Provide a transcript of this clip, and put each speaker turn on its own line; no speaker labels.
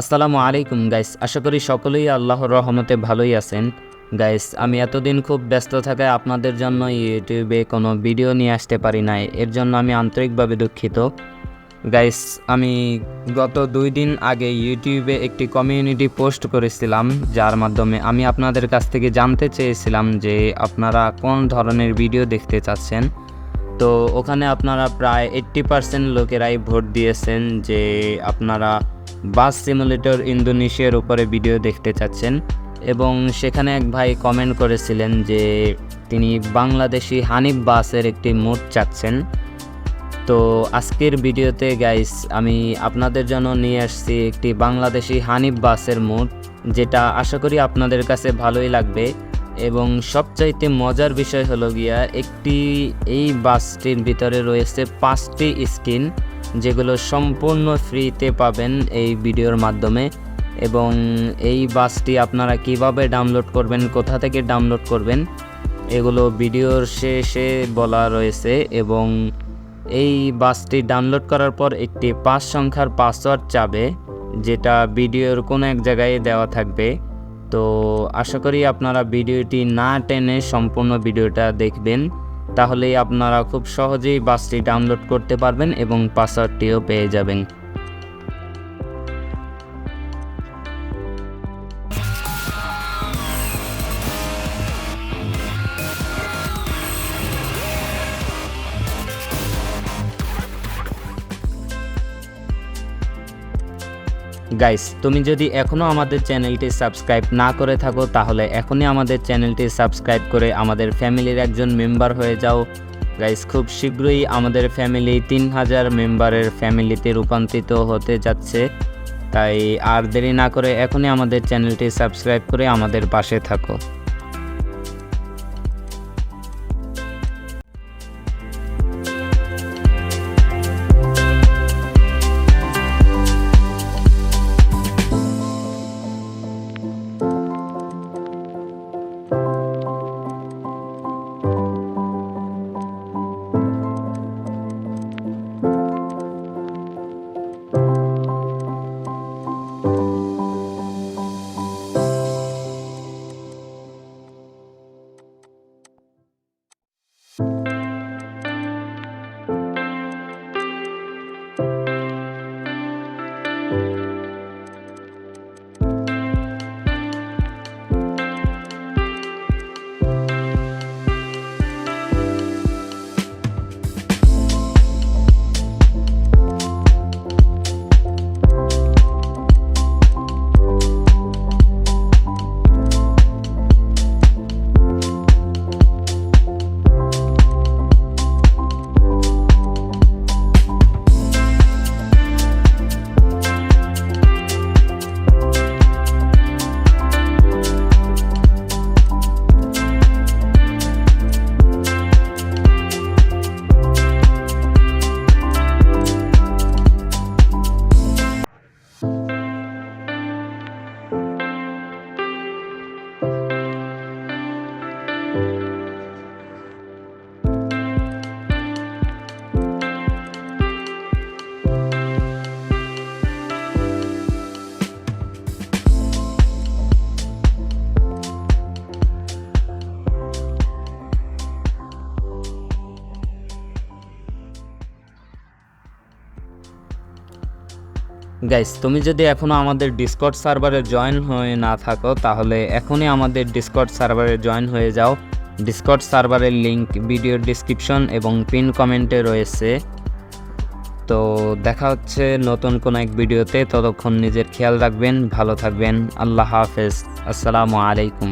আসসালামু আলাইকুম গাইস আশা করি সকলেই আল্লাহর রহমতে ভালোই আছেন। গাইস আমি এতদিন খুব ব্যস্ত থাকায় আপনাদের জন্য ইউটিউবে কোনো ভিডিও নিয়ে আসতে পারি নাই। এর জন্য আমি আন্তরিকভাবে দুঃখিত। গাইস আমি গত দুই দিন আগে ইউটিউবে একটি কমিউনিটি পোস্ট করেছিলাম, যার মাধ্যমে আমি আপনাদের কাছ থেকে জানতে চেয়েছিলাম যে আপনারা কোন ধরনের ভিডিও দেখতে চাচ্ছেন। তো ওখানে আপনারা প্রায় এইট্টি পার্সেন্ট লোকেরাই ভোট দিয়েছেন যে আপনারা বাস সিমুলেটর ইন্দোনেশিয়ার উপরে ভিডিও দেখতে চাচ্ছেন এবং সেখানে এক ভাই কমেন্ট করেছিলেন যে তিনি বাংলাদেশি হানিফ বাসের একটি মোড চাচ্ছেন। তো আজকের ভিডিওতে গাইস আমি আপনাদের জন্য নিয়ে আসছি একটি বাংলাদেশি হানিফ বাসের মোড যেটা আশা করি আপনাদের কাছে ভালোই লাগবে। এবং সবচাইতে মজার বিষয় হলো গিয়া একটি, এই বাসটির ভিতরে রয়েছে পাঁচটি স্ক্রিন। যেগুলো সম্পূর্ণ ফ্রিতে পাবেন এই ভিডিওর মাধ্যমে। এবং এই বাসটি আপনারা কীভাবে ডাউনলোড করবেন, কোথা থেকে ডাউনলোড করবেন, এগুলো ভিডিওর শেষে বলা রয়েছে। এবং এই বাসটি ডাউনলোড করার পর একটি পাঁচ সংখ্যার পাসওয়ার্ড চাবে, যেটা ভিডিওর কোনো এক জায়গায় দেওয়া থাকবে। তো আশা করি আপনারা ভিডিওটি না টেনে সম্পূর্ণ ভিডিওটা দেখবেন। তাহলেই আপনারা খুব সহজেই বাসটি ডাউনলোড করতে পারবেন এবং পাসওয়ার্ডটিও পেয়ে যাবেন। গাইস তুমি যদি এখনও আমাদের চ্যানেলটি সাবস্ক্রাইব না করে থাকো, তাহলে এখনই আমাদের চ্যানেলটি সাবস্ক্রাইব করে আমাদের ফ্যামিলির একজন মেম্বার হয়ে যাও। গাইস খুব শীঘ্রই আমাদের ফ্যামিলি তিন হাজার মেম্বারের ফ্যামিলিতে রূপান্তরিত হতে যাচ্ছে। তাই আর দেরি না করে এখনই আমাদের চ্যানেলটি সাবস্ক্রাইব করে আমাদের পাশে থাকো। গাইস তুমি যদি এখনও আমাদের ডিসকর্ড সার্ভারে জয়েন হয়ে না থাকো, তাহলে এখনই আমাদের ডিসকর্ড সার্ভারে জয়েন হয়ে যাও। ডিসকর্ড সার্ভারের লিংক ভিডিওর ডিসক্রিপশন এবং পিন কমেন্টে রয়েছে। তো দেখা হচ্ছে নতুন কোনো এক ভিডিওতে ততক্ষণ নিজের খেয়াল রাখবেন, ভালো থাকবেন। আল্লাহ হাফেজ। আসসালামু আলাইকুম।